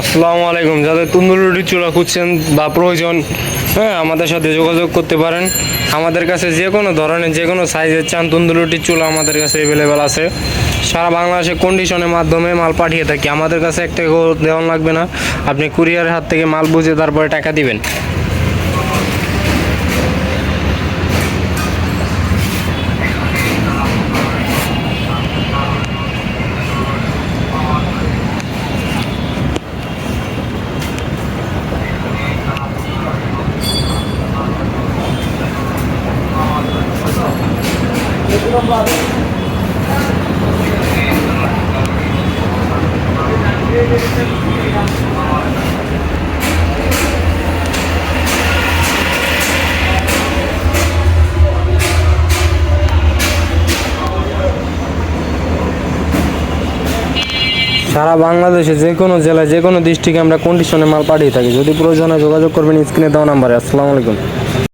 আসসালামু আলাইকুম। যাদের তন্দুর রুটি চুলা খুঁজছেন বা প্রয়োজন হ্যাঁ আমাদের সাথে যোগাযোগ করতে পারেন। আমাদের কাছে যে কোনো ধরনের, যে কোনো সাইজের চান তন্দুর রুটির চুলা আমাদের কাছে অ্যাভেলেবেল আছে। সারা বাংলাদেশে কন্ডিশনের মাধ্যমে মাল পাঠিয়ে থাকি। আমাদের কাছে একটা দেওয়া লাগবে না। আপনি কুরিয়ারের হাত থেকে মাল বুঝে তারপরে টাকা দিবেন। সারা বাংলাদেশে যে কোনো জেলায়, যে কোনো ডিস্ট্রিক্টে আমরা কন্ডিশনে মাল পাঠিয়ে থাকি। যদি প্রয়োজন হয় যোগাযোগ করবেন স্ক্রিনে দেওয়া নাম্বারে আসসালামু আলাইকুম।